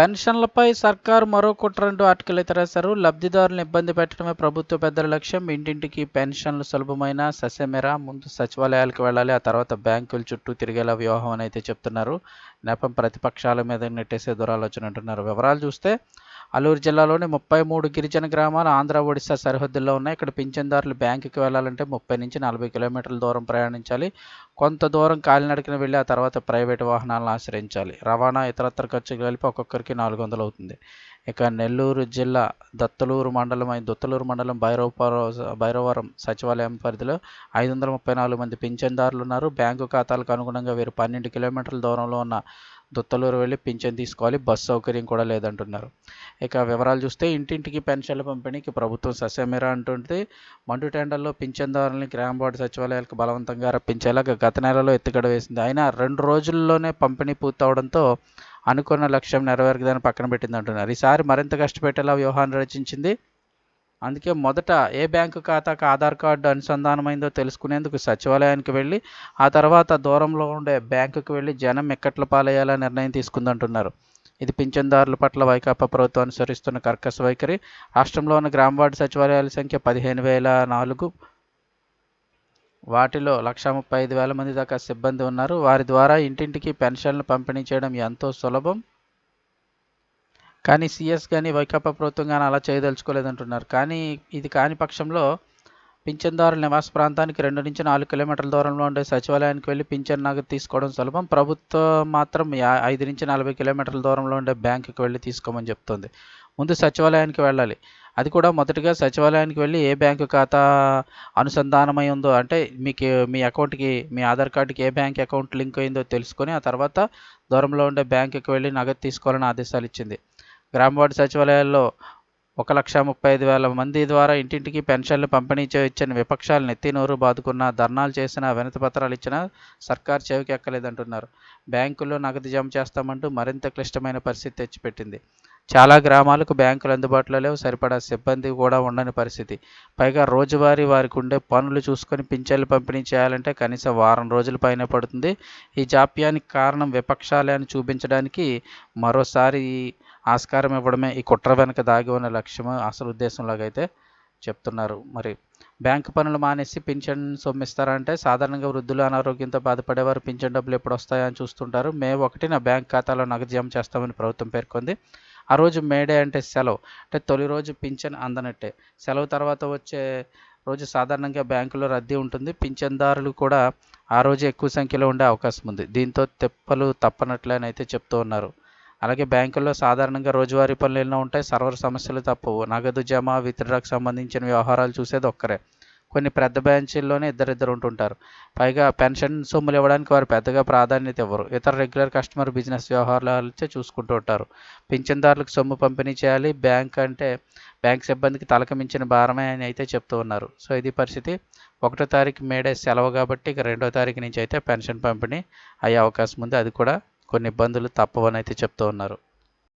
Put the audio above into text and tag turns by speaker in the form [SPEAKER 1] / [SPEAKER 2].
[SPEAKER 1] పెన్షన్లపై సర్కారు మరో కుట్రంటూ ఆర్టికల్ అయితే రాశారు. లబ్ధిదారులను ఇబ్బంది పెట్టడమే ప్రభుత్వ పెద్దల లక్ష్యం. ఇంటింటికి పెన్షన్లు సులభమైన ససెమెరా. ముందు సచివాలయాలకు వెళ్ళాలి ఆ తర్వాత బ్యాంకుల చుట్టూ తిరిగేలా వ్యూహం అని అయితే చెప్తున్నారు. నేపం ప్రతిపక్షాల మీద నెట్టేసే దురాలోచన అంటున్నారు. వివరాలు చూస్తే అల్లూరు జిల్లాలోని ముప్పై మూడు గిరిజన గ్రామాలు ఆంధ్ర ఒడిశా సరిహద్దుల్లో ఉన్నాయి. ఇక్కడ పింఛన్దారులు బ్యాంకుకి వెళ్ళాలంటే ముప్పై నుంచి నలభై కిలోమీటర్ల దూరం ప్రయాణించాలి. కొంత దూరం కాలినడకన వెళ్ళి ఆ తర్వాత ప్రైవేటు వాహనాలను ఆశ్రయించాలి. రవాణా ఇతరత్ర ఖర్చులు కలిపి ఒక్కొక్కరికి నాలుగు వందలు అవుతుంది. ఇక నెల్లూరు జిల్లా దత్తలూరు మండలం అయిన దత్తలూరు మండలం భైరవపురం భైరవరం సచివాలయం పరిధిలో ఐదు వందల ముప్పై నాలుగు మంది పింఛన్దారులు ఉన్నారు. బ్యాంకు ఖాతాలకు అనుగుణంగా వీరు పన్నెండు కిలోమీటర్ల దూరంలో ఉన్న దొత్తలూరు వెళ్ళి పింఛన్ తీసుకోవాలి బస్ సౌకర్యం కూడా లేదంటున్నారు. ఇక వివరాలు చూస్తే ఇంటింటికి పెన్షన్ల పంపిణీకి ప్రభుత్వం సస్యమేర అంటుంది మండు టెండర్లో పింఛన్దారులని గ్రామ వార్డు సచివాలయాలకు బలవంతంగా రప్పించేలాగా గత నెలలో ఎత్తుగడ వేసింది. అయినా రెండు రోజుల్లోనే పంపిణీ పూర్తవడంతో అనుకున్న లక్ష్యం నెరవేరదని పక్కన పెట్టింది అంటున్నారు ఈసారి మరింత కష్టపెట్టేలా వ్యూహాన్ని రచించింది అందుకే మొదట ఏ బ్యాంకు ఖాతాకు ఆధార్ కార్డు అనుసంధానమైందో తెలుసుకునేందుకు సచివాలయానికి వెళ్ళి ఆ తర్వాత దూరంలో ఉండే బ్యాంకుకు వెళ్ళి జనం ఎక్కట్ల పాలయ్యేలా నిర్ణయం తీసుకుందంటున్నారు. ఇది పింఛన్దారుల పట్ల వైకాపా ప్రభుత్వం అనుసరిస్తున్న కర్కశ వైఖరి. రాష్ట్రంలో ఉన్న గ్రామ వార్డు సచివాలయాల సంఖ్య పదిహేను వేల నాలుగు. వాటిలో లక్ష ముప్పై ఐదు వేల మంది దాకా సిబ్బంది ఉన్నారు. వారి ద్వారా ఇంటింటికి పెన్షన్లు పంపిణీ చేయడం ఎంతో సులభం. కానీ సీఎస్ కానీ వైకాపా ప్రభుత్వం కానీ అలా చేయదలుచుకోలేదంటున్నారు. కానీ ఇది కాని పక్షంలో పింఛన్దారుల నివాస ప్రాంతానికి రెండు నుంచి నాలుగు కిలోమీటర్ల దూరంలో ఉండే సచివాలయానికి వెళ్ళి పింఛన్ నగదు తీసుకోవడం సులభం. ప్రభుత్వం మాత్రం ఐదు నుంచి నలభై కిలోమీటర్ల దూరంలో ఉండే బ్యాంకుకి వెళ్ళి తీసుకోమని చెప్తుంది. ముందు సచివాలయానికి వెళ్ళాలి. అది కూడా మొదటిగా సచివాలయానికి వెళ్ళి ఏ బ్యాంకు ఖాతా అనుసంధానమై ఉందో అంటే మీకు మీ అకౌంట్కి మీ ఆధార్ కార్డుకి ఏ బ్యాంక్ అకౌంట్ లింక్ అయిందో తెలుసుకొని ఆ తర్వాత దూరంలో ఉండే బ్యాంకుకి వెళ్ళి నగదు తీసుకోవాలని ఆదేశాలు ఇచ్చింది. గ్రామ వార్డు సచివాలయాల్లో ఒక లక్ష ముప్పై ఐదు వేల మంది ద్వారా ఇంటింటికి పెన్షన్లు పంపిణీ చేయొచ్చని విపక్షాలు నెత్తినోరు బాదుకున్న ధర్నాలు చేసిన వినతి పత్రాలు ఇచ్చినా సర్కార్ చెవికి ఎక్కలేదంటున్నారు. బ్యాంకుల్లో నగదు జమ చేస్తామంటూ మరింత క్లిష్టమైన పరిస్థితి తెచ్చిపెట్టింది. చాలా గ్రామాలకు బ్యాంకులు అందుబాటులో లేవు సరిపడా సిబ్బంది కూడా ఉండని పరిస్థితి. పైగా రోజువారీ వారికి ఉండే పనులు చూసుకొని పింఛన్లు పంపిణీ చేయాలంటే కనీసం వారం రోజుల పైన పడుతుంది. ఈ జాప్యానికి కారణం విపక్షాలే అని చూపించడానికి మరోసారి ఆస్కారం ఇవ్వడమే ఈ కుట్ర వెనుక దాగి ఉన్న లక్ష్యము అసలు ఉద్దేశంలాగైతే అయితే చెప్తున్నారు. మరి బ్యాంకు పనులు మానేసి పింఛన్ సొమ్మిస్తారంటే సాధారణంగా వృద్ధులు అనారోగ్యంతో బాధపడేవారు పింఛన్ డబ్బులు ఎప్పుడు వస్తాయని చూస్తుంటారు. మే నా బ్యాంక్ ఖాతాలో నగదు జమ చేస్తామని ప్రభుత్వం పేర్కొంది. ఆ రోజు మేడే అంటే సెలవు. అంటే తొలి రోజు పింఛన్ అందనట్టే. సెలవు తర్వాత వచ్చే రోజు సాధారణంగా బ్యాంకులో రద్దీ ఉంటుంది. పింఛన్దారులు కూడా ఆ రోజు ఎక్కువ సంఖ్యలో ఉండే అవకాశం ఉంది. దీంతో తెప్పలు తప్పనట్లే అని అయితే చెప్తూ ఉన్నారు. అలాగే బ్యాంకుల్లో సాధారణంగా రోజువారీ పనులు ఎన్నో ఉంటాయి? సర్వర్ సమస్యలు తప్పవు. నగదు జమ విత్డ్రాకు సంబంధించిన వ్యవహారాలు చూసేది ఒక్కరే. కొన్ని పెద్ద బ్రాంచీల్లోనే ఇద్దరిద్దరు ఉంటుంటారు. పైగా పెన్షన్ సొమ్ములు ఇవ్వడానికి వారు పెద్దగా ప్రాధాన్యత ఇవ్వరు. ఇతర రెగ్యులర్ కస్టమర్ బిజినెస్ వ్యవహారాలచే చూసుకుంటూ ఉంటారు. పింఛన్దారులకు సొమ్ము పంపిణీ చేయాలి. బ్యాంక్ అంటే బ్యాంక్ సిబ్బందికి తలక మించిన భారమే అని అయితే చెప్తూ ఉన్నారు. సో ఇది పరిస్థితి. ఒకటో తారీఖు మేడే సెలవు కాబట్టి ఇక రెండో తారీఖు నుంచి అయితే పెన్షన్ పంపిణీ అయ్యే అవకాశం ఉంది. అది కూడా కొన్ని ఇబ్బందులు తప్పవని అయితే చెప్తూ ఉన్నారు.